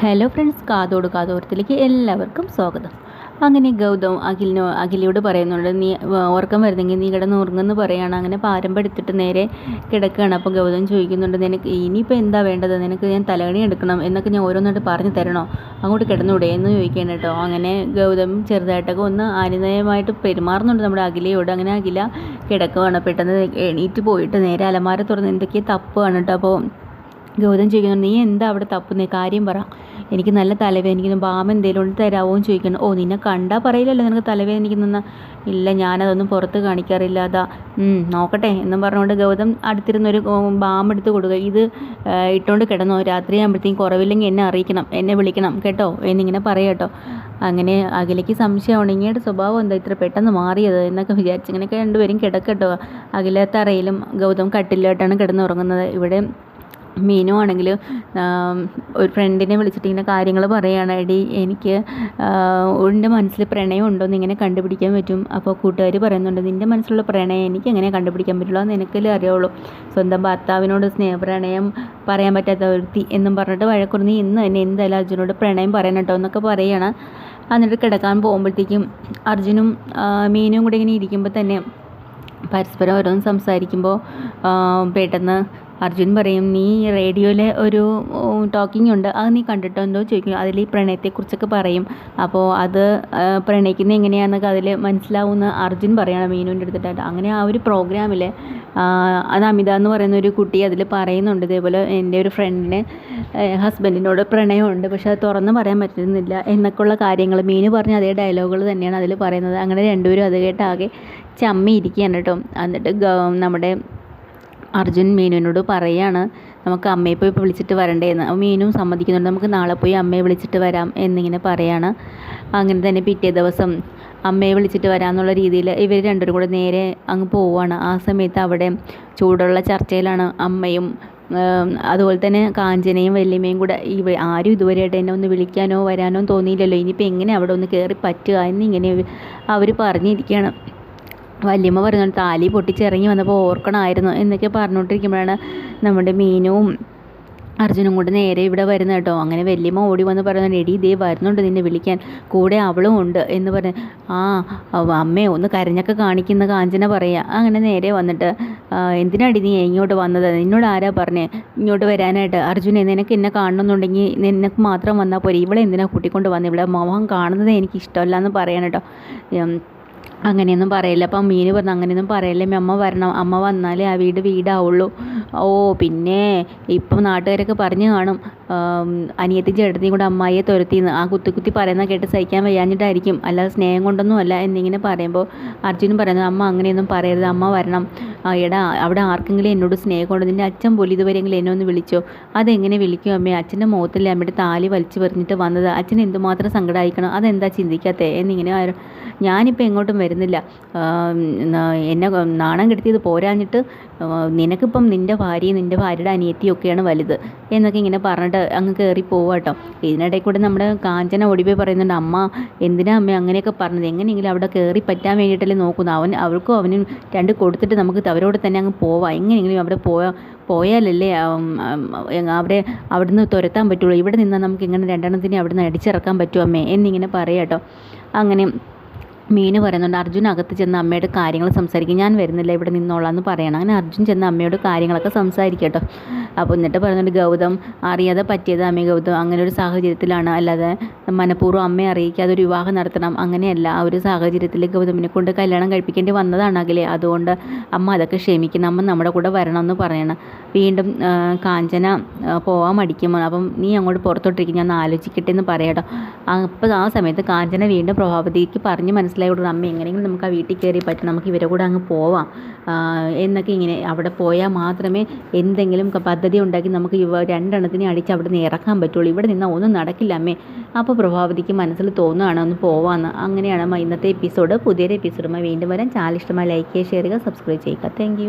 Hello friends കാതോട് കാതോരത്തിലേക്ക് എല്ലാവർക്കും സ്വാഗതം. അങ്ങനെ ഗൗതം അഖിലിനോ അഖിലിയോട് പറയുന്നുണ്ട് നീ ഉറക്കം വരുന്നെങ്കിൽ നീ കിടന്ന് ഉറങ്ങുമെന്ന് പറയുകയാണ് അങ്ങനെ പാരമ്പെടുത്തിട്ട് നേരെ കിടക്കുകയാണ്. അപ്പോൾ ഗൗതം ചോദിക്കുന്നുണ്ട് നിനക്ക് ഇനിയിപ്പോൾ എന്താ വേണ്ടത്? നിനക്ക് ഞാൻ തലകണി എടുക്കണം എന്നൊക്കെ ഞാൻ ഓരോന്നായിട്ട് പറഞ്ഞു തരണോ? അങ്ങോട്ട് കിടന്നൂടെ എന്ന് ചോദിക്കുകയാണ് കേട്ടോ. അങ്ങനെ ഗൗതം ചെറുതായിട്ടൊക്കെ ഒന്ന് അനുനയമായിട്ട് പെരുമാറുന്നുണ്ട് നമ്മുടെ അഖിലയോട്. അങ്ങനെ അഖില കിടക്കുകയാണ് പെട്ടെന്ന് എണീറ്റ് പോയിട്ട് നേരെ അലമാര തുറന്ന് എന്തൊക്കെയോ തപ്പുകയാണ് കേട്ടോ. അപ്പോൾ ഗൗതം ചോദിക്കുന്നു നീ എന്താ അവിടെ തപ്പുന്നേ? കാര്യം പറ. എനിക്ക് നല്ല തലവേദനിക്കുന്നു. ബാം എന്തെങ്കിലും ഉണ്ട് തരാമോ എന്ന് ചോദിക്കുന്നു. ഓ നിന്നെ കണ്ടാൽ പറയില്ലല്ലോ നിനക്ക് തലവേദനിക്കുന്നെന്ന്. ഇല്ല ഞാനതൊന്നും പുറത്ത് കാണിക്കാറില്ല. അതാ നോക്കട്ടെ. എന്നും പറഞ്ഞുകൊണ്ട് ഗൗതം അടുത്തിരുന്നൊരു ബാം എടുത്ത് കൊടുക്കുക. ഇത് ഇട്ടുകൊണ്ട് കിടന്നോ. രാത്രി ആകുമ്പോഴത്തേക്കും കുറവില്ലെങ്കിൽ എന്നെ അറിയിക്കണം. എന്നെ വിളിക്കണം. കേട്ടോ? എന്നിങ്ങനെ പറയാട്ടോ അങ്ങനെ അഖിലയ്ക്ക് സംശയമാണ് ഇങ്ങയുടെ സ്വഭാവം എന്താ? ഇത്ര പെട്ടെന്ന് മാറിയത് എന്നൊക്കെ വിചാരിച്ച് ഇങ്ങനെയൊക്കെ രണ്ടുപേരും കിടക്കട്ടോ. അഖിലത്തറയിലും ഗൗതം കട്ടിലായിട്ടാണ് കിടന്നുറങ്ങുന്നത്. ഇവിടെ മീനു ആണെങ്കിൽ ഒരു ഫ്രണ്ടിനെ വിളിച്ചിട്ട് ഇങ്ങനെ കാര്യങ്ങൾ പറയുകയാണ് എടി എനിക്ക് എന്റെ മനസ്സിൽ പ്രണയം ഉണ്ടോ എന്ന് ഇങ്ങനെ കണ്ടുപിടിക്കാൻ പറ്റും. അപ്പോൾ കൂട്ടുകാർ പറയുന്നുണ്ട് നിന്റെ മനസ്സിലുള്ള പ്രണയം എനിക്ക് എങ്ങനെ കണ്ടുപിടിക്കാൻ പറ്റുള്ളൂ? അത് നിനക്കല്ലേ അറിയുള്ളൂ? സ്വന്തം ഭർത്താവിനോട് സ്നേഹപ്രണയം പറയാൻ പറ്റാത്ത ഒരുത്തി എന്നും പറഞ്ഞിട്ട് വഴക്കുറന്ന് ഇന്ന് തന്നെ എന്തായാലും അർജുനോട് പ്രണയം പറയണം കേട്ടോ എന്നൊക്കെ പറയുകയാണ് എന്നിട്ട് കിടക്കാൻ പോകുമ്പോഴത്തേക്കും അർജുനും മീനും കൂടി ഇങ്ങനെ ഇരിക്കുമ്പോൾ തന്നെ പരസ്പരം ഓരോന്ന് സംസാരിക്കുമ്പോൾ പെട്ടെന്ന് അർജുൻ പറയും നീ റേഡിയോയിലെ ഒരു ടോക്കിംഗ് ഉണ്ട് അത് നീ കണ്ടിട്ടോ? എന്തോ ചോദിക്കും. അതിൽ ഈ പ്രണയത്തെക്കുറിച്ചൊക്കെ പറയും. അപ്പോൾ അത് പ്രണയിക്കുന്നത് എങ്ങനെയാണെന്നൊക്കെ അതിൽ മനസ്സിലാവുമെന്ന് അർജുൻ പറയണം മീനുവിന്റെ അടുത്തിട്ട് അങ്ങനെ ആ ഒരു പ്രോഗ്രാമിൽ അത് അമിത എന്ന് പറയുന്ന ഒരു കുട്ടി അതിൽ പറയുന്നുണ്ട്. ഇതേപോലെ എന്റെ ഒരു ഫ്രണ്ടിന് ഹസ്ബൻഡിനോട് പ്രണയമുണ്ട് പക്ഷെ അത് തുറന്ന് പറയാൻ പറ്റുന്നില്ല എന്നൊക്കെയുള്ള കാര്യങ്ങൾ മീനു പറഞ്ഞ അതേ ഡയലോഗുകൾ തന്നെയാണ് അതിൽ പറയുന്നത്. അങ്ങനെ രണ്ടുപേരും അത് കേട്ട് ആകെ ചമ്മി ഇരിക്കുകയാണ് കേട്ടോ. എന്നിട്ട് നമ്മുടെ അർജുൻ മീനുവിനോട് പറയാണ് നമുക്ക് അമ്മയെ പോയി വിളിച്ചിട്ട് വരണ്ടേന്ന് മീനും സമ്മതിക്കുന്നുണ്ട്. നമുക്ക് നാളെ പോയി അമ്മയെ വിളിച്ചിട്ട് വരാം എന്നിങ്ങനെ പറയാണ്. അങ്ങനെ തന്നെ പിറ്റേ ദിവസം അമ്മയെ വിളിച്ചിട്ട് വരാമെന്നുള്ള രീതിയിൽ ഇവർ രണ്ടുപേരും കൂടെ നേരെ അങ്ങ് പോവുകയാണ് ആ സമയത്ത് അവിടെ ചൂടുള്ള ചർച്ചയിലാണ് അമ്മയും അതുപോലെ തന്നെ കാഞ്ചനയും വല്യമ്മയും കൂടെ ഈ ആരും ഇതുവരെയായിട്ട് എന്നെ ഒന്ന് വിളിക്കാനോ വരാനോ തോന്നിയില്ലല്ലോ. ഇനിയിപ്പോൾ എങ്ങനെ അവിടെ ഒന്ന് കയറി പറ്റുക എന്നിങ്ങനെ അവർ പറഞ്ഞിരിക്കുകയാണ്. വല്യമ്മ പറയുന്നു താലി പൊട്ടിച്ചിറങ്ങി വന്നപ്പോൾ ഓർക്കണമായിരുന്നു എന്നൊക്കെ പറഞ്ഞുകൊണ്ടിരിക്കുമ്പോഴാണ് നമ്മുടെ മീനും അർജുനും കൂടെ നേരെ ഇവിടെ വരുന്ന കേട്ടോ. അങ്ങനെ വല്യമ്മ ഓടി വന്ന് പറയുന്നുണ്ട് എടി ഇതേ വരുന്നുണ്ട് നിന്നെ വിളിക്കാൻ. കൂടെ അവളും ഉണ്ട് എന്ന് പറഞ്ഞ് ആ അമ്മേ ഒന്ന് കരഞ്ഞൊക്കെ കാണിക്കുന്ന കാഞ്ചന പറയുക അങ്ങനെ നേരെ വന്നിട്ട് എന്തിനാടി നീ ഇങ്ങോട്ട് വന്നത്? നിന്നോട് ആരാ പറഞ്ഞേ? ഇങ്ങോട്ട് വരാനായിട്ട്. അർജുനെ നിനക്ക് എന്നെ കാണണമെന്നുണ്ടെങ്കിൽ നിനക്ക് മാത്രം വന്നാൽ പോരെ. ഇവളെ എന്തിനാ കൂട്ടിക്കൊണ്ട് വന്നത് ഇവിടെ മോഹം കാണുന്നത് എനിക്ക് ഇഷ്ടമല്ല എന്ന് പറയണം കേട്ടോ. അങ്ങനെയൊന്നും പറയില്ല. അപ്പം മീൻ പറഞ്ഞു അങ്ങനെയൊന്നും പറയില്ല അമ്മ വരണം. അമ്മ വന്നാലേ ആ വീട് വീടാവുള്ളൂ. ഓ പിന്നെ ഇപ്പം നാട്ടുകാരൊക്കെ പറഞ്ഞു കാണും അനിയത്തി ചേട്ടത്തിയും കൂടെ അമ്മായിയെ തുരത്തിന്ന്. ആ കുത്തി കുത്തി പറയുന്ന കേട്ട് സഹിക്കാൻ വയ്യാഞ്ഞിട്ടായിരിക്കും. അല്ലാതെ സ്നേഹം കൊണ്ടൊന്നും അല്ല എന്നിങ്ങനെ പറയുമ്പോൾ അർജുനും പറയുന്നത് അമ്മ അങ്ങനെയൊന്നും പറയരുത് അമ്മ വരണം. എടാ അവിടെ ആർക്കെങ്കിലും എന്നോട് സ്നേഹം കൊണ്ട് നിന്റെ അച്ഛൻ പോലും ഇതുവരെയെങ്കിലും എന്നെ ഒന്ന് വിളിച്ചോ? അതെങ്ങനെ വിളിക്കും അമ്മേ? അച്ഛന്റെ മുഖത്തല്ലേ അമ്മയുടെ താലി വലിച്ചു പറഞ്ഞിട്ട് വന്നത്. അച്ഛൻ എന്തുമാത്രം സങ്കടമായിരിക്കണം അതെന്താ ചിന്തിക്കാത്തേ? എന്നിങ്ങനെ ഞാനിപ്പോൾ എങ്ങോട്ടും വരുന്നില്ല. എന്നെ നാണം കെടുത്തിയത് പോരാഞ്ഞിട്ട് നിനക്കിപ്പം നിന്റെ ഭാര്യയും നിന്റെ ഭാര്യയുടെ അനിയത്തിയൊക്കെയാണ് വലുത് എന്നൊക്കെ ഇങ്ങനെ പറഞ്ഞിട്ട് അങ്ങ് കയറി പോവാം കേട്ടോ. ഇതിനിടയിൽ കൂടെ നമ്മുടെ കാഞ്ചന ഓടിപ്പോയി പറയുന്നുണ്ട് അമ്മ എന്തിനാ അമ്മ അങ്ങനെയൊക്കെ പറഞ്ഞത്? എങ്ങനെയെങ്കിലും അവിടെ കയറി പറ്റാൻ വേണ്ടിയിട്ടല്ലേ നോക്കുന്നു. അവൻ അവർക്കും അവനും രണ്ട് കൊടുത്തിട്ട് നമുക്ക് അവരോട് തന്നെ അങ്ങ് പോവാം. എങ്ങനെയെങ്കിലും അവിടെ പോയാൽ പോയാലല്ലേ അവിടെ അവിടുന്ന് തുരത്താൻ പറ്റുള്ളൂ. ഇവിടെ നിന്നാൽ നമുക്ക് ഇങ്ങനെ രണ്ടെണ്ണത്തിനെ അവിടുന്ന് അടിച്ചിറക്കാൻ പറ്റുമോ അമ്മേ എന്നിങ്ങനെ പറയാട്ടോ അങ്ങനെ മീന് പറയുന്നുണ്ട് അർജുൻ അകത്ത് ചെന്ന് അമ്മയുടെ കാര്യങ്ങൾ സംസാരിക്കും. ഞാൻ വരുന്നില്ല ഇവിടെ നിന്നോളാം എന്ന് പറയണം. അങ്ങനെ അർജുൻ ചെന്ന് അമ്മയോട് കാര്യങ്ങളൊക്കെ സംസാരിക്കട്ടോ അപ്പോൾ എന്നിട്ട് പറയുന്നുണ്ട് ഗൗതം അറിയാതെ പറ്റിയത് അമ്മ ഗൗതം അങ്ങനെ ഒരു സാഹചര്യത്തിലാണ്. അല്ലാതെ മനഃപൂർവം അമ്മയെ അറിയിക്കാതെ ഒരു വിവാഹം നടത്തണം അങ്ങനെയല്ല. ആ ഒരു സാഹചര്യത്തിൽ ഗൗതമിനെ കൊണ്ട് കല്യാണം കഴിപ്പിക്കേണ്ടി വന്നതാണ് അകലെ അതുകൊണ്ട് അമ്മ അതൊക്കെ ക്ഷമിക്കണം. അമ്മ നമ്മുടെ കൂടെ വരണം എന്ന് പറയണം. വീണ്ടും കാഞ്ചന പോവാൻ മടിക്കുമ്പോൾ അപ്പം നീ അങ്ങോട്ട് പുറത്തോട്ടിരിക്കും. ഞാൻ ആലോചിക്കട്ടെ എന്ന് പറയട്ടോ അപ്പോൾ ആ സമയത്ത് കാഞ്ചന വീണ്ടും പ്രഭാവതിക്ക് പറഞ്ഞ് മനസ്സിലായി. കൊടുക്കണം അമ്മ എങ്ങനെയെങ്കിലും നമുക്ക് ആ വീട്ടിൽ കയറി പറ്റും. നമുക്ക് ഇവരെ കൂടെ അങ്ങ് പോവാം. എന്നൊക്കെ ഇങ്ങനെ അവിടെ പോയാൽ മാത്രമേ എന്തെങ്കിലും പദ്ധതി ഉണ്ടാക്കി നമുക്ക് ഇവ രണ്ടെണ്ണത്തിനെ അടിച്ച് അവിടെ നിന്ന് ഇറക്കാൻ പറ്റുള്ളൂ. ഇവിടെ നിന്നാൽ ഒന്നും നടക്കില്ല അമ്മേ. അപ്പോൾ പ്രഭാവതിക്ക് മനസ്സിൽ തോന്നുകയാണ് ഒന്ന് പോവാന്ന്. അങ്ങനെയാണ് ഇന്നത്തെ എപ്പിസോഡ്. പുതിയൊരു എപ്പിസോഡുമായി വീണ്ടും വരാൻ ചാനൽ ഇഷ്ടമായി ലൈക്ക് ചെയ്യുക ഷെയർ ചെയ്യുക സബ്സ്ക്രൈബ് ചെയ്യുക. താങ്ക്